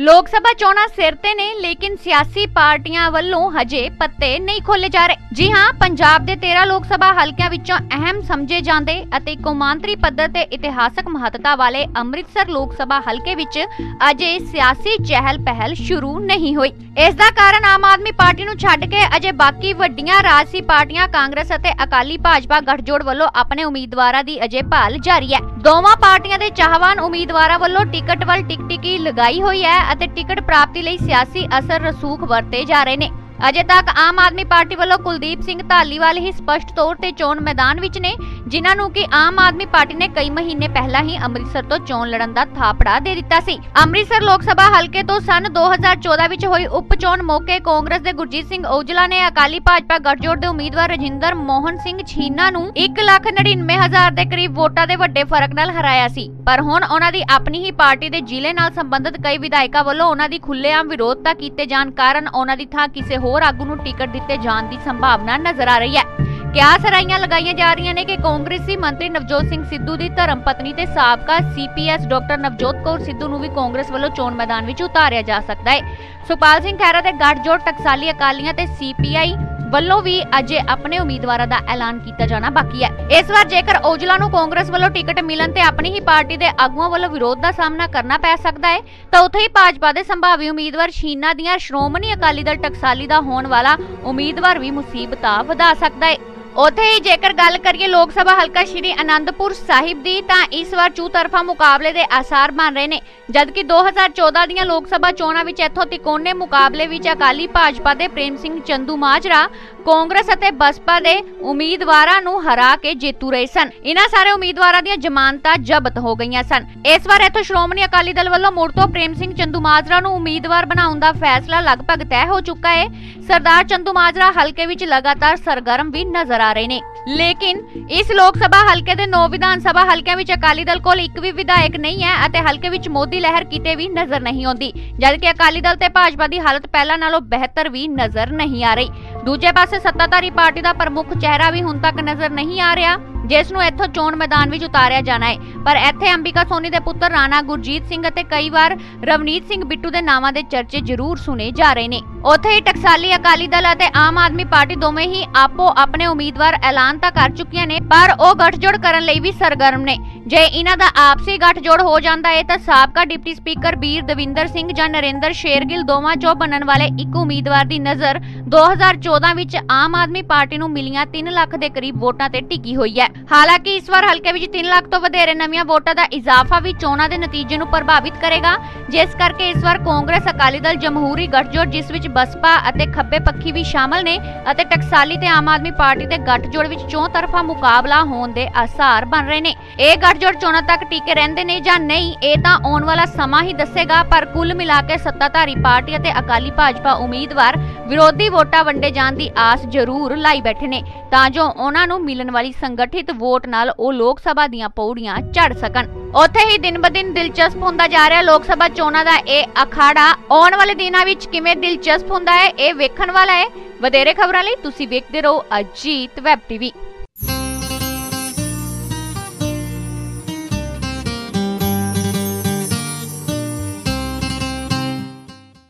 ਲੋਕ ਸਭਾ ਚੋਣਾਂ ਸਿਰ ਤੇ ਨੇ, ਲੇਕਿਨ ਸਿਆਸੀ ਪਾਰਟੀਆਂ ਵੱਲੋਂ ਹਜੇ ਪੱਤੇ ਨਹੀਂ ਖੋਲੇ ਜਾ ਰਹੇ। ਜੀ ਹਾਂ, ਪੰਜਾਬ ਦੇ 13 ਲੋਕ ਸਭਾ ਹਲਕਿਆਂ ਵਿੱਚੋਂ ਅਹਿਮ ਸਮਝੇ ਜਾਂਦੇ ਅਤੇ ਕੌਮਾਂਤਰੀ ਪੱਧਰ ਤੇ ਇਤਿਹਾਸਕ ਮਹੱਤਤਾ ਵਾਲੇ ਅੰਮ੍ਰਿਤਸਰ ਲੋਕ ਸਭਾ ਹਲਕੇ ਵਿੱਚ ਅਜੇ ਸਿਆਸੀ ਚਹਿਲ ਪਹਿਲ ਸ਼ੁਰੂ ਨਹੀਂ ਹੋਈ। ਇਸ ਦਾ ਕਾਰਨ ਆਮ ਆਦਮੀ ਪਾਰਟੀ ਨੂੰ ਛੱਡ ਕੇ ਅਜੇ ਬਾਕੀ ਵੱਡੀਆਂ ਰਾਜਸੀ ਪਾਰਟੀਆਂ ਕਾਂਗਰਸ ਅਤੇ ਅਕਾਲੀ ਭਾਜਪਾ ਗਠਜੋੜ ਵੱਲੋਂ ਆਪਣੇ ਉਮੀਦਵਾਰਾਂ ਦੀ ਅਜੇ ਭਾਲ ਜਾਰੀ ਹੈ। ਦੋਵਾਂ ਪਾਰਟੀਆਂ ਦੇ ਚਾਹਵਾਨ ਉਮੀਦਵਾਰਾਂ ਵੱਲੋਂ ਟਿਕਟ ਵੱਲ ਟਿਕਟਿਕੀ ਲਗਾਈ ਹੋਈ ਹੈ ਅਤੇ ਟਿਕਟ ਪ੍ਰਾਪਤੀ ਲਈ ਸਿਆਸੀ ਅਸਰ ਰਸੂਖ ਵਰਤੇ ਜਾ ਰਹੇ ਨੇ। ਅਜੇ ਤੱਕ ਆਮ ਆਦਮੀ ਪਾਰਟੀ ਵੱਲੋਂ ਕੁਲਦੀਪ ਸਿੰਘ ਧਾਲੀਵਾਲ ਹੀ ਸਪਸ਼ਟ ਤੌਰ ਤੇ ਚੋਣ ਮੈਦਾਨ ਵਿੱਚ ਨੇ, ਜਿਨ੍ਹਾਂ ਨੂੰ ਕਿ ਆਮ ਆਦਮੀ ਪਾਰਟੀ ਨੇ ਕਈ ਮਹੀਨੇ ਪਹਿਲਾਂ ਹੀ ਅੰਮ੍ਰਿਤਸਰ ਤੋਂ ਚੋਣ ਲੜਨ ਦਾ ਥਾਪੜਾ ਦੇ ਦਿੱਤਾ ਸੀ। ਅੰਮ੍ਰਿਤਸਰ ਲੋਕ ਸਭਾ ਹਲਕੇ ਤੋਂ ਸਨ 2014 ਵਿੱਚ ਹੋਈ ਉਪ ਚੋਣ ਮੌਕੇ ਕਾਂਗਰਸ ਦੇ ਗੁਰਜੀਤ ਸਿੰਘ ਔਜਲਾ ਨੇ ਅਕਾਲੀ ਭਾਜਪਾ ਗੱਠਜੋੜ ਦੇ ਉਮੀਦਵਾਰ ਰਜਿੰਦਰ ਮੋਹਨ ਸਿੰਘ ਛੀਨਾ ਨੂੰ 199000 ਦੇ ਕਰੀਬ ਵੋਟਾਂ ਦੇ ਵੱਡੇ ਫ਼ਰਕ ਨਾਲ ਹਰਾਇਆ ਸੀ। ਪਰ ਹੁਣ ਉਹਨਾਂ ਦੀ ਆਪਣੀ ਹੀ ਪਾਰਟੀ ਦੇ ਜ਼ਿਲ੍ਹੇ ਨਾਲ ਸੰਬੰਧਿਤ ਕਈ ਵਿਧਾਇਕਾਂ ਵੱਲੋਂ ਉਹਨਾਂ ਦੀ ਖੁੱਲੇਆਮ ਵਿਰੋਧਤਾ ਕੀਤੇ ਜਾਣ ਕਾਰਨ ਉਹਨਾਂ ਦੀ ਥਾਂ ਕਿਸੇ ਹੋਰ ਆਗੂ ਨੂੰ ਟਿਕਟ ਦਿੱਤੇ ਜਾਣ ਦੀ ਸੰਭਾਵਨਾ ਨਜ਼ਰ ਆ ਰਹੀ ਹੈ। ਕਿਆ ਰਾਈਆਂ ਲਗਾਈਆਂ ਜਾ ਰਹੀਆਂ ਨੇ ਕਿ ਕਾਂਗਰਸੀ ਮੰਤਰੀ ਨਵਜੋਤ ਸਿੰਘ ਸਿੱਧੂ ਦੀ ਧਰਮ ਪਤਨੀ ਤੇ ਸਾਬਕਾ ਸੀਪੀਐਸ ਡਾਕਟਰ ਨਵਜੋਤ ਕੌਰ ਸਿੱਧੂ ਨੂੰ ਵੀ ਕਾਂਗਰਸ ਵੱਲੋਂ ਚੋਣ ਮੈਦਾਨ ਵਿੱਚ ਉਤਾਰਿਆ ਜਾ ਸਕਦਾ ਹੈ। ਸੁਖਪਾਲ ਸਿੰਘ ਖਹਿਰਾ ਦੇ ਗੱਠਜੋੜ ਟਕਸਾਲੀ ਅਕਾਲੀਆਂ ਤੇ ਸੀਪੀਆਈ ਵੱਲੋਂ ਵੀ ਅਜੇ ਆਪਣੇ ਉਮੀਦਵਾਰਾਂ ਦਾ ਐਲਾਨ ਕੀਤਾ ਜਾਣਾ ਬਾਕੀ ਹੈ। ਇਸ ਵਾਰ ਜੇਕਰ ਔਜਲਾ ਨੂੰ ਕਾਂਗਰਸ ਵੱਲੋਂ ਟਿਕਟ ਮਿਲਣ ਤੇ ਆਪਣੀ ਹੀ ਪਾਰਟੀ ਦੇ ਆਗੂਆਂ ਵੱਲੋਂ ਵਿਰੋਧ ਦਾ ਸਾਹਮਣਾ ਕਰਨਾ ਪੈ ਸਕਦਾ ਹੈ, ਤਾਂ ਉੱਥੇ ਹੀ ਭਾਜਪਾ ਦੇ ਸੰਭਾਵੀ ਉਮੀਦਵਾਰ ਸ਼ੀਨਾ ਦੀਆਂ ਸ਼੍ਰੋਮਣੀ ਅਕਾਲੀ ਦਲ ਟਕਸਾਲੀ ਦਾ ਹੋਣ ਵਾਲਾ ਉਮੀਦਵਾਰ ਵੀ ਮੁਸੀਬਤਾਂ ਵਧਾ ਸਕਦਾ ਹੈ। ਉਥੇ ਹੀ ਜੇਕਰ ਗੱਲ ਕਰੀਏ ਲੋਕ ਸਭਾ ਹਲਕਾ ਸ਼੍ਰੀ ਅਨੰਦਪੁਰ ਸਾਹਿਬ ਦੀ, ਤਾਂ ਇਸ ਵਾਰ ਚੂਤਰਫਾ ਮੁਕਾਬਲੇ ਦੇ ਆਸਾਰ ਬਣ ਰਹੇ ਨੇ। ਜਦਕਿ 2014 ਦੀਆਂ ਲੋਕ ਸਭਾ ਚੋਣਾਂ ਵਿੱਚ ਇੱਥੋਂ ਤਿਕੋਨੇ ਮੁਕਾਬਲੇ ਵਿੱਚ ਅਕਾਲੀ ਭਾਜਪਾ ਦੇ ਪ੍ਰੇਮ ਸਿੰਘ ਚੰਦੂ ਮਾਜਰਾ, ਕਾਂਗਰਸ ਅਤੇ ਬਸਪਾ ਦੇ ਉਮੀਦਵਾਰਾਂ ਨੂੰ ਹਰਾ ਕੇ ਜੇਤੂ ਰਹੇ ਸਨ। ਇਹਨਾਂ ਸਾਰੇ ਉਮੀਦਵਾਰਾਂ ਦੀਆਂ ਜ਼ਮਾਨਤਾਂ ਜ਼ਬਤ ਹੋ ਗਈਆਂ ਸਨ। ਇਸ ਵਾਰ ਇੱਥੋਂ ਸ਼੍ਰੋਮਣੀ ਅਕਾਲੀ ਦਲ ਵੱਲੋਂ ਮੁੜ ਤੋਂ ਪ੍ਰੇਮ ਸਿੰਘ ਚੰਦੂ ਮਾਜਰਾ ਨੂੰ ਉਮੀਦਵਾਰ ਬਣਾਉਣ ਦਾ ਫੈਸਲਾ ਲਗਭਗ ਤੈਅ ਹੋ ਚੁੱਕਾ ਹੈ ਸਰਦਾਰ ਚੰਦੂ ਮਾਜਰਾ ਹਲਕੇ ਵਿੱਚ ਲਗਾਤਾਰ ਸਰਗਰਮ ਵੀ ਨਜ਼ਰ ਆ ਰਹੇ ਨੇ। ਲੇਕਿਨ ਇਸ ਲੋਕ ਸਭਾ ਹਲਕੇ ਦੇ 9 ਵਿਧਾਨ ਸਭਾ ਹਲਕਿਆਂ ਵਿੱਚ ਅਕਾਲੀ ਦਲ ਕੋਲ ਇੱਕ ਵੀ ਵਿਧਾਇਕ ਨਹੀਂ ਹੈ ਅਤੇ ਹਲਕੇ ਵਿੱਚ ਮੋਦੀ ਲਹਿਰ ਕਿਤੇ ਵੀ ਨਜ਼ਰ ਨਹੀਂ ਆਉਂਦੀ। ਜਦਕਿ ਅਕਾਲੀ ਦਲ ਤੇ ਭਾਜਪਾ ਦੀ ਹਾਲਤ ਪਹਿਲਾਂ ਨਾਲੋਂ ਬਿਹਤਰ ਵੀ ਨਜ਼ਰ ਨਹੀਂ ਆ ਰਹੀ। ਦੂਜੇ ਪਾਸੇ ਸੱਤਾਧਾਰੀ ਪਾਰਟੀ ਦਾ ਪ੍ਰਮੁੱਖ ਚਿਹਰਾ ਵੀ ਹੁਣ ਤੱਕ ਨਜ਼ਰ ਨਹੀਂ ਆ ਰਿਹਾ। ਜਿਸ ਨੂੰ ਇੱਥੋਂ ਚੋਣ ਮੈਦਾਨ ਵਿੱਚ ਉਤਾਰਿਆ ਜਾਣਾ ਹੈ। ਪਰ ਇੱਥੇ ਅੰਬਿਕਾ ਸੋਨੀ ਦੇ ਪੁੱਤਰ ਰਾਣਾ ਗੁਰਜੀਤ ਸਿੰਘ ਅਤੇ ਕਈ ਵਾਰ ਰਵਨੀਤ ਸਿੰਘ ਬਿੱਟੂ ਦੇ ਨਾਵਾਂ ਦੇ ਚਰਚੇ ਜ਼ਰੂਰ ਸੁਨੇ ਜਾ ਰਹੇ ਨੇ। ਉੱਥੇ ਹੀ ਟਕਸਾਲੀ ਅਕਾਲੀ ਦਲ ਅਤੇ ਆਮ ਆਦਮੀ ਪਾਰਟੀ ਦੋਵੇਂ ਹੀ ਆਪੋ ਆਪਣੇ ਉਮੀਦਵਾਰ ਐਲਾਨ ਤਾਂ ਕਰ ਚੁੱਕੀਆਂ ਨੇ, ਪਰ ਉਹ ਗੱਠਜੋੜ ਕਰਨ ਲਈ ਵੀ ਸਰਗਰਮ ਨੇ। ਜੇ ਇਹਨਾਂ ਦਾ ਆਪਸੀ ਗੱਠਜੋੜ ਹੋ ਜਾਂਦਾ ਹੈ, ਤਾਂ ਸਾਬਕਾ ਡਿਪਟੀ ਸਪੀਕਰ ਬੀਰ ਦਵਿੰਦਰ ਸਿੰਘ ਜਾਂ ਨਰਿੰਦਰ ਸ਼ੇਰਗਿੱਲ ਦੋਵਾਂ ਚੋਂ ਬਣਨ ਵਾਲੇ ਇੱਕ ਉਮੀਦਵਾਰ ਦੀ ਨਜ਼ਰ 2014 ਵਿੱਚ ਆਮ ਆਦਮੀ ਪਾਰਟੀ ਨੂੰ ਮਿਲੀਆਂ 3 ਲੱਖ ਦੇ ਕਰੀਬ ਵੋਟਾਂ ਤੇ ਟਿਕੀ ਹੋਈ ਹੈ। ਹਾਲਾਂਕਿ ਇਸ ਵਾਰ ਹਲਕੇ ਵਿੱਚ 3 ਲੱਖ ਤੋਂ ਵਧੇਰੇ ਨਵੀਆਂ ਵੋਟਾਂ ਦਾ ਇਜ਼ਾਫਾ ਵੀ ਚੋਣਾਂ ਦੇ ਨਤੀਜੇ ਨੂੰ ਪ੍ਰਭਾਵਿਤ ਕਰੇਗਾ, ਜਿਸ ਕਰਕੇ ਇਸ ਵਾਰ ਕਾਂਗਰਸ ਅਕਾਲੀ ਦਲ ਜਮਹੂਰੀ ਗੱਠਜੋੜ, ਜਿਸ ਵਿੱਚ ਬਸਪਾ ਅਤੇ ਖੱਬੇ ਪੱਖੀ ਵੀ ਸ਼ਾਮਲ ਨੇ ਅਤੇ ਟਕਸਾਲੀ ਤੇ ਆਮ ਆਦਮੀ ਪਾਰਟੀ ਦੇ ਗੱਠਜੋੜ ਵਿੱਚ ਚੋਣ ਤਰਫਾ ਮੁਕਾਬਲਾ ਹੋਣ ਦੇ ਆਸਾਰ ਬਣ ਰਹੇ ਨੇ। ਇਹ ਗੱਠਜੋੜ ਚੋਣਾਂ ਤੱਕ ਟਿਕੇ ਰਹਿੰਦੇ ਨੇ ਜਾਂ ਨਹੀਂ, ਇਹ ਤਾਂ ਆਉਣ ਵਾਲਾ ਸਮਾਂ ਹੀ ਦੱਸੇਗਾ, ਪਰ ਕੁੱਲ ਮਿਲਾ ਕੇ ਸੱਤਾਧਾਰੀ ਪਾਰਟੀ ਅਤੇ ਅਕਾਲੀ ਭਾਜਪਾ ਉਮੀਦਵਾਰ ਵਿਰੋਧੀ ਵੋਟਾਂ ਵੰਡੇ ਜਾਣ ਦੀ ਆਸ ਜ਼ਰੂਰ ਲਾਈ ਬੈਠੇ ਨੇ। ਤਾਂ ਜੋ ਉਹਨਾਂ ਨੂੰ ਮਿਲਣ ਵਾਲੀ ਸੰਗਠਿਤ ਵੋਟ ਨਾਲ ਉਹ ਲੋਕ ਸਭਾ ਦੀਆਂ ਪੌੜੀਆਂ ਚੜ ਸਕਣ। ਉੱਥੇ ਹੀ ਦਿਨ ਬ ਦਿਨ ਦਿਲਚਸਪ ਹੁੰਦਾ ਜਾ ਰਿਹਾ ਲੋਕ ਸਭਾ ਚੋਣਾਂ ਦਾ ਇਹ ਅਖਾੜਾ। ਆਉਣ ਵਾਲੇ ਦਿਨਾਂ ਵਿੱਚ ਕਿਵੇਂ ਦਿਲਚਸਪ ਹੁੰਦਾ ਹੈ, ਇਹ ਵੇਖਣ ਵਾਲਾ ਹੈ। ਵਧੇਰੇ ਖਬਰਾਂ ਲਈ ਤੁਸੀਂ ਵੇਖਦੇ ਰਹੋ ਅਜੀਤ ਵੈਬ ਟੀਵੀ।